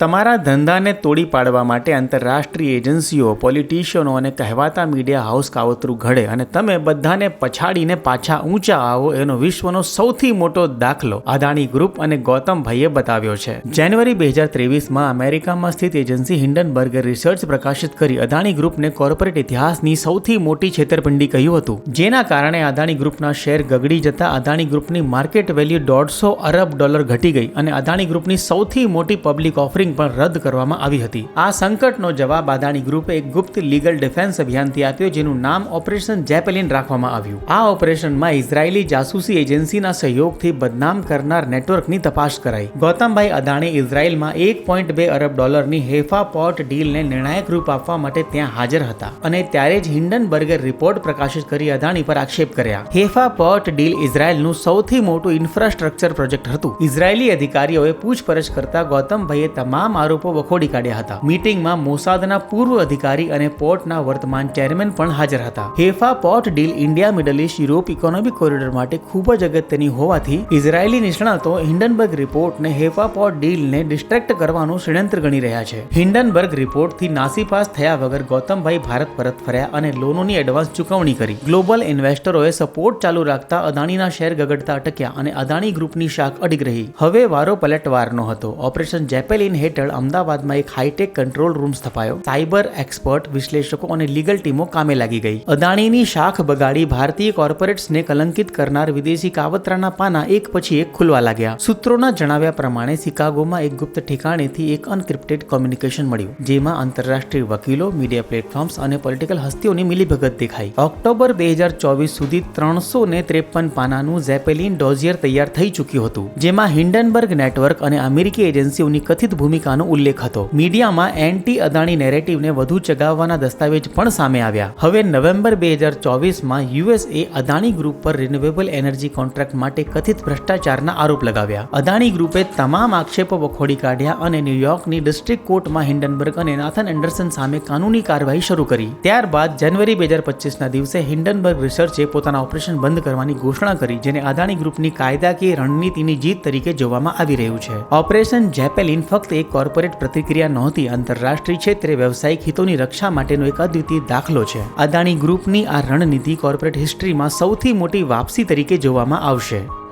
તમારા ધંધાને તોડી પાડવા માટે આંતરરાષ્ટ્રીય એજન્સીઓ, પોલિટિશિયનો અને કહેવાતા મીડિયા હાઉસ કાવતરું ઘડે અને તમે બધાને પછાડીને પાછા ઊંચા આવો એનો વિશ્વનો સૌથી મોટો દાખલો અદાણી ગ્રુપ અને ગૌતમભાઈએ બતાવ્યો છે. જાન્યુઆરી બે હજાર ત્રેવીસમાં અમેરિકામાં સ્થિત એજન્સી હિન્ડનબર્ગે રિસર્ચ પ્રકાશિત કરી અદાણી ગ્રુપને કોર્પોરેટ ઇતિહાસની સૌથી મોટી છેતરપિંડી કહ્યું હતું. જેના કારણે અદાણી ગ્રુપના શેર ગગડી જતા અદાણી ગ્રુપની માર્કેટ વેલ્યુ દોઢસો અરબ ડોલર ઘટી ગઈ અને અદાણી ગ્રુપની સૌથી મોટી પબ્લિક ઓફરિંગ પણ રદ કરવામાં આવી હતી. આ સંકટનો જવાબ અદાણી ગ્રુપે એક ગુપ્ત લીગલ ડિફેન્સ અભિયાનથી આપ્યો જેનું નામ ઓપરેશન જેપેલિન રાખવામાં આવ્યું. આ ઓપરેશનમાં ઇઝરાયેલી જાસૂસી એજન્સીના સહયોગથી બદનામ કરનાર નેટવર્કની તપાસ કરાઈ. ગૌતમભાઈ અદાણી ઇઝરાયેલમાં એક પોઈન્ટ બે અરબ ડોલરની હેફા પોર્ટ ડીલને નિર્ણાયક રૂપ આપવા માટે ત્યાં હાજર હતા અને ત્યારે જ હિન્ડનબર્ગે રિપોર્ટ પ્રકાશિત કરી અદાણી પર આક્ષેપ કર્યા. હેફા પોર્ટ ડીલ ઇઝરાયેલનું સૌથી મોટું ઇન્ફ્રાસ્ટ્રક્ચર પ્રોજેક્ટ હતું. ઇઝરાયેલી અધિકારીઓએ પૂછપરછ કરતા ગૌતમભાઈએ તમામ આરોપો વખોડી કાઢ્યા હતા. મીટિંગમાં મોસાદના પૂર્વ અધિકારી અને પોર્ટના વર્તમાન ચેરમેન પણ હાજર હતા. Haifa port deal India, middle east, Europe economic corridor માટે ખૂબ જ અગત્યની હોવાથી ઇઝરાયેલી નિષ્ણાતો હિન્ડનબર્ગ રિપોર્ટને હેફા પોર્ટ ડીલને ડિસ્ટ્રેક્ટ કરવાનું ષડયંત્ર ગણી રહ્યા છે. હિન્ડનબર્ગ રિપોર્ટથી નાસીપાસ થયા વગર ગૌતમભાઈ ભારત પરત ફર્યા અને લોનોની એડવાન્સ ચૂકવણી કરી. ગ્લોબલ ઇન્વેસ્ટરોએ સપોર્ટ ચાલુ રાખતા અદાણીના શેર ગગડતા અટક્યા અને અદાણી ગ્રુપની શાખ અડીગ રહી. હવે વારો પલટવારનો હતો. ઓપરેશન જેપેલિન હેઠળ અમદાવાદમાં એક હાઈટેક કંટ્રોલ રૂમ સ્થપાયો. સાયબર એક્સપર્ટ વિશ્લેષકો અને લીગલ ટીમો કામે લાગી ગઈ. અદાણીની શાખ બગાડી ભારતીય કોર્પોરેટ્સને કલંકિત કરનાર વિદેશી કાવતરાના પાના એક પછી એક ખુલવા લાગ્યા. સૂત્રોના જણાવ્યા પ્રમાણે શિકાગોમાં એક ગુપ્ત ઠેકાણેથી એક અનક્રિપ્ટેડ કોમ્યુનિકેશન મળ્યું, જેમાં આંતરરાષ્ટ્રીય વકીલો મીડિયા પ્લેટફોર્મ્સ અને પોલિટિકલ હસ્તીઓની મિલીભગત દેખાઈ. ઓક્ટોબર બે હજાર ચોવીસ સુધી ત્રણસો ને ત્રેપન પાનાનું ઝેપેલિન ડોઝિયર તૈયાર થઈ ચૂક્યું હતું, જેમાં હિન્ડનબર્ગ નેટવર્ક અને અમેરિકી એજન્સીઓની કથિત ભૂમિકાનો ઉલ્લેખ હતો. મીડિયામાં એન્ટી અદાણી નેરેટિવને વધુ ચગાવવાના દસ્તાવેજ પણ સામે આવ્યા. હવે નવેમ્બર બે હજાર ચોવીસમાં યુએસએ અદાણી ગ્રુપ પર રિન્યુએબલ એનર્જી કોન્ટ્રાક્ટ માટે કથિત ભ્રષ્ટાચારના આરોપ લગાવ્યા. અદાણી ગ્રુપે તમામ આક્ષેપો વખોડી કાઢ્યા અને ન્યુયોર્કની ડિસ્ટ્રિક્ટ કોર્ટમાં હિન્ડનબર્ગ અને નાથન એન્ડરસન સામે કાનૂની કાર્યવાહી શરૂ કરી. ત્યારબાદ જાન્યુઆરી બે હજાર પચીસના દિવસે હિન્ડનબર્ગ રિસર્ચે પોતાના ઓપરેશન બંધ કરવાની ઘોષણા કરી, જેને અદાણી ગ્રુપની કાયદાકીય રણનીતિની જીત તરીકે જોવામાં આવી રહ્યું છે. ઓપરેશન જેપેલિન ફક્ત એક કોર્પોરેટ પ્રતિક્રિયા નહોતી. આંતરરાષ્ટ્રીય ક્ષેત્રે વ્યવસાયિક હિતોની રક્ષા માટેનો એક અદ્વિતીય દાખલો છે. અદાણી ગ્રુપની આ રણનીતિ કોર્પોરેટ હિસ્ટ્રીમાં સૌથી મોટી વાપસી તરીકે જોવામાં આવશે.